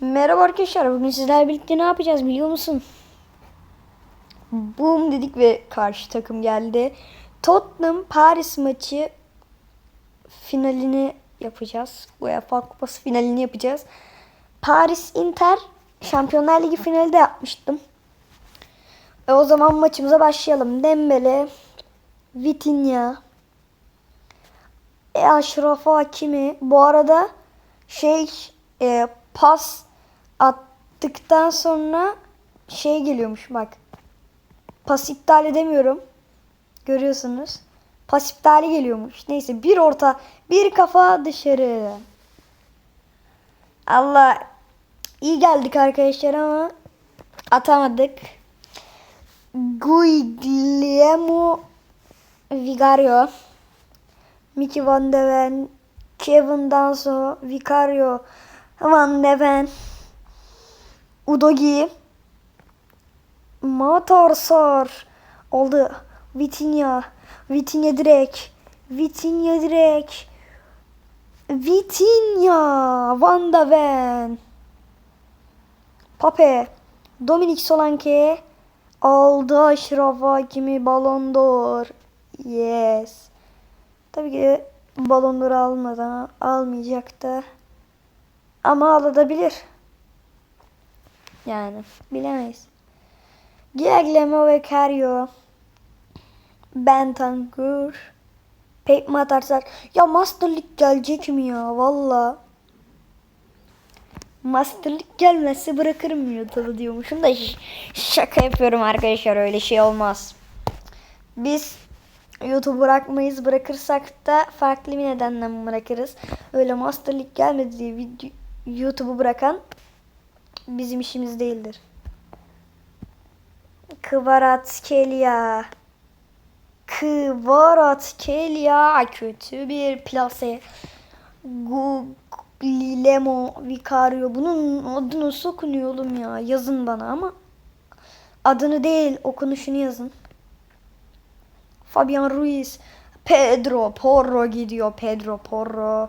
Merhaba arkadaşlar. Bugün sizlerle birlikte ne yapacağız biliyor musun? Boom dedik ve karşı takım geldi. Tottenham Paris maçı finalini yapacağız. UEFA Kupası finalini yapacağız. Paris Inter Şampiyonlar Ligi finali de yapmıştım. E o zaman maçımıza başlayalım. Dembele, Vitinha, e, Aşraf Hakimi. Bu arada şey e, pas attıktan sonra şey geliyormuş bak. Pas iptal edemiyorum. Görüyorsunuz. Pas iptali geliyormuş. Neyse bir orta bir kafa dışarı. Allah iyi geldik arkadaşlar ama atamadık. Guillermo Vigario Mickey Van de Ven, Kevin Danso, Vicario Van de Ven, Udogi, Matarsar oldu. Vitinha, Vitinha direkt, Vitinha direkt, Vitinha, Van de Ven, Pape, Dominik Solanke, aldı Aşraf Hakimi Ballon d'Or. Yes. Tabii ki balonları almadan almayacak da. Ama alabilir. Yani bilemeyiz. Giaglemo ve Cario. Bentancur. Pekma atarsak. Ya Master League gelecek mi ya? Valla. Master League gelmezse bırakırım YouTube'u diyormuşum da şaka yapıyorum arkadaşlar öyle şey olmaz. Biz YouTube bırakmayız. Bırakırsak da farklı bir nedenden bırakırız. Öyle Master League gelmedi diye YouTube'u bırakan bizim işimiz değildir. Kvaratskhelia. Kvaratskhelia kötü bir plase. Guglielmo Vicario. Bunun adı nasıl okunuyor oğlum ya? Yazın bana ama adını değil okunuşunu yazın. Fabian Ruiz, Pedro Porro gidiyor. Pedro Porro.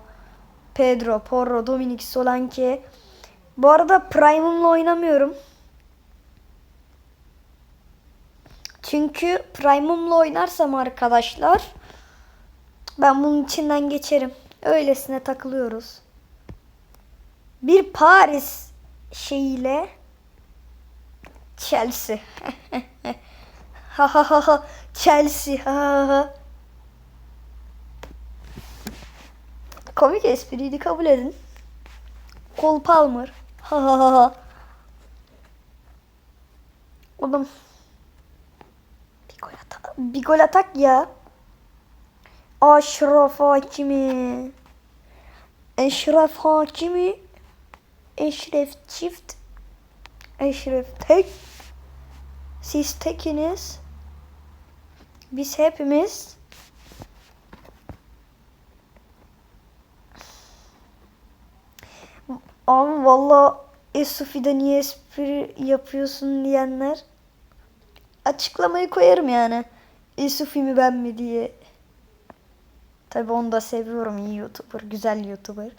Pedro Porro, Dominic Solanke. Bu arada Prime'ımla oynamıyorum. Çünkü Prime'ımla oynarsam arkadaşlar ben bunun içinden geçerim. Öylesine takılıyoruz. Bir Paris şeyiyle Chelsea. Ha ha ha. Chelsea. Ha ha ha. Komik espriydi kabul edin. Cole Palmer. Ha ha ha. Oğlum. Bir gol atak. Bir gol atak ya. Aşraf Hakimi. Eşref Hakimi. Eşref çift. Eşref tek. Siz tekiniz. Biz hepimiz Abi valla Esufi'de niye espri yapıyorsun diyenler açıklamayı koyarım yani. Esufi mi ben mi diye. Tabi onu da seviyorum iyi YouTuber, güzel YouTuber.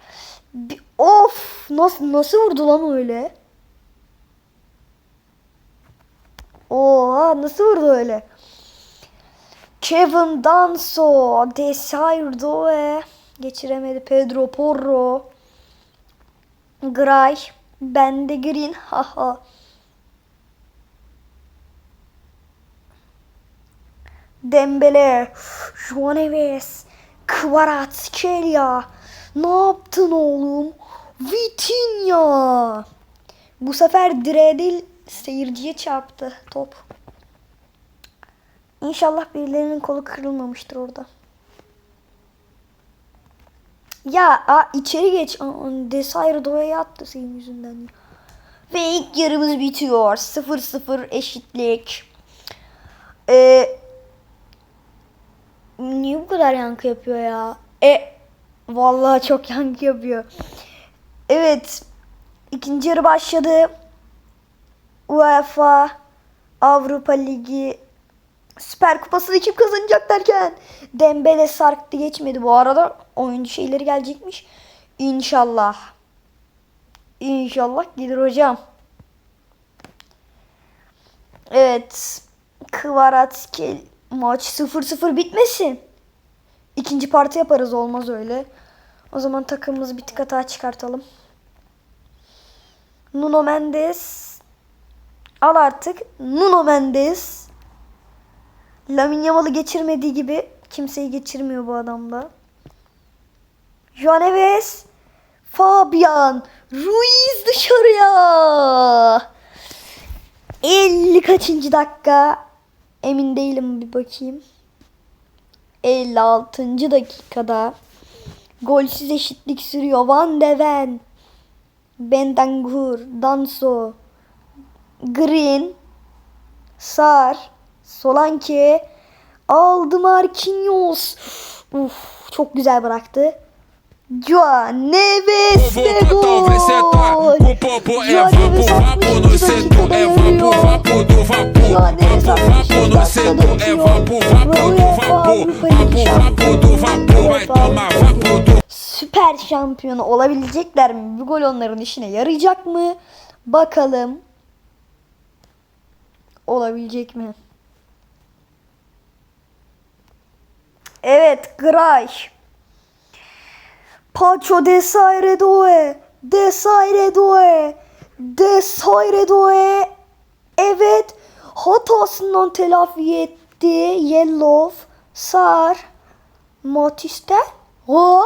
Bir, of nasıl nasıl vurdu lan öyle? Oha nasıl vurdu öyle? Kevin Danso, Desire Doe, geçiremedi Pedro Porro, Gray, Bende Green, haha. Dembele, Juan Neves, Kvaratskhelia. Ne yaptın oğlum? Vitinha. Bu sefer direğe değil seyirciye çarptı top. İnşallah birilerinin kolu kırılmamıştır orada. Ya a, içeri geç. Desire Doya'ya attı senin yüzünden. Ve ilk yarımız bitiyor. 0-0 eşitlik. Ee, niye bu kadar yankı yapıyor ya? E vallahi çok yankı yapıyor. Evet. ikinci yarı başladı. UEFA Avrupa Ligi Süper Kupası'nı kim kazanacak derken Dembele sarktı geçmedi. Bu arada oyuncu şeyleri gelecekmiş. İnşallah. İnşallah gelir hocam. Evet. Kvaratskhelia maç 0-0 bitmesin. İkinci parti yaparız olmaz öyle. O zaman takımımızı bir tık hata çıkartalım. Nuno Mendes. Al artık. Nuno Mendes. Lamine Yamal'ı geçirmediği gibi kimseyi geçirmiyor bu adamda. João Neves. Fabian. Ruiz dışarıya. 50 kaçıncı dakika? Emin değilim bir bakayım. 56. dakikada golsüz eşitlik sürüyor. Van de Ven, Bentancur, Danso, Green, Sar, Solanke, aldı Marquinhos. Uf, çok güzel bıraktı. João Neves de Vou gol. cantar o presetor, o popo é João vapor, Neves vapor 60 no setor, é dakikada vapor, vapor do vapor, João Neves vapor, vapor no 60 setor, é dakikada vapor, vapor do UEFA vapor, Avrupa Ligi vapor, vapor do vapor, vai UEFA tomar Avrupa Ligi. vapor do Süper şampiyonu olabilecekler mi? Bu gol onların işine yarayacak mı? Bakalım. Olabilecek mi? Evet, Gray. Pacho Desire Doe. Desire Doe. Desire Doe. Evet. Hatasından telafi etti. Yellow. Sar. Matistel. O.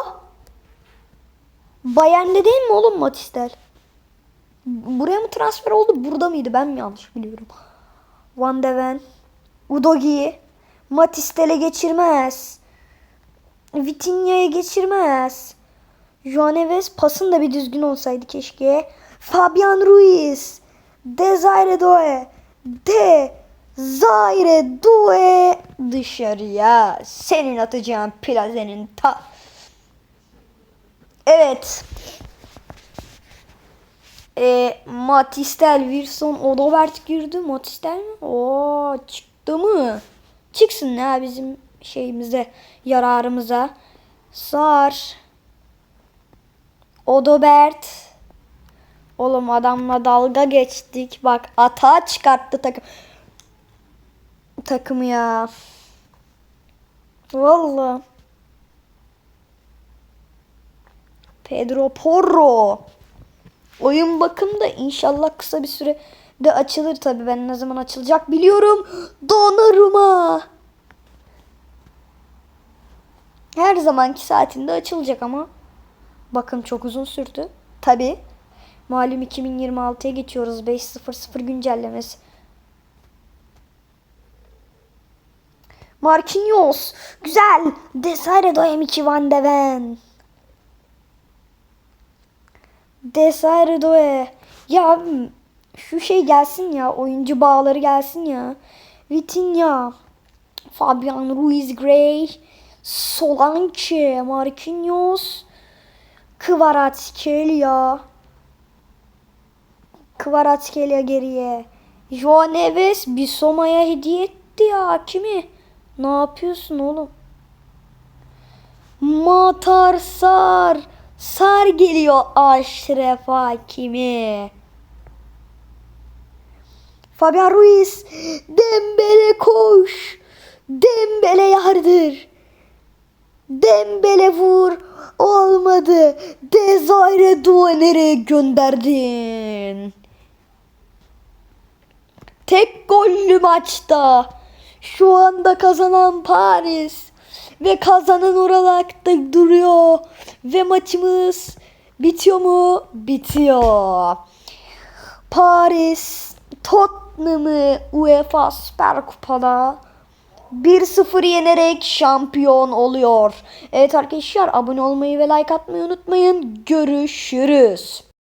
Bayern'de değil mi oğlum Matistel? Buraya mı transfer oldu? Burada mıydı? Ben mi yanlış biliyorum? Van de Ven. Udogi. Matistel'e geçirmez. Vitinha'ya geçirmez. João Neves pasın da bir düzgün olsaydı keşke. Fabian Ruiz. Desire Doe. De Zaire Doe dışarıya. Senin atacağın plazenin ta. Evet. E, Matistel, Wilson, Odobert girdi. Matistel mi? Oo çıktı mı? Çıksın ya bizim şeyimize, yararımıza. Sar. Odobert. Oğlum adamla dalga geçtik. Bak atağa çıkarttı takım. Takımı ya. Vallahi. Pedro Porro. Oyun bakımda inşallah kısa bir sürede açılır tabii. Ben ne zaman açılacak biliyorum. Donnarumma. Her zamanki saatinde açılacak ama bakım çok uzun sürdü. Tabii. Malum 2026'ya geçiyoruz. 5.00 güncellemesi. Marquinhos. Güzel. Desire Doyem Van de Ven. Desire Doe. Ya şu şey gelsin ya. Oyuncu bağları gelsin ya. Vitinha. Fabian Ruiz Gray. Solanke. Marquinhos. Kvaratskhelia. Kvaratskhelia geriye. Joao Neves Bissoma'ya hediye etti ya. Kimi? Ne yapıyorsun oğlum? Matar Sar. Sar geliyor Aşref Hakimi. Fabian Ruiz. Dembele koş. Dembele yardır. Dembele vur. Olmadı. Desire Duaner'e gönderdin. Tek gollü maçta. Şu anda kazanan Paris. Ve kazanan olarak da duruyor. Ve maçımız bitiyor mu? Bitiyor. Paris Tottenham'ı UEFA Süper Kupa'da 1-0 yenerek şampiyon oluyor. Evet arkadaşlar abone olmayı ve like atmayı unutmayın. Görüşürüz.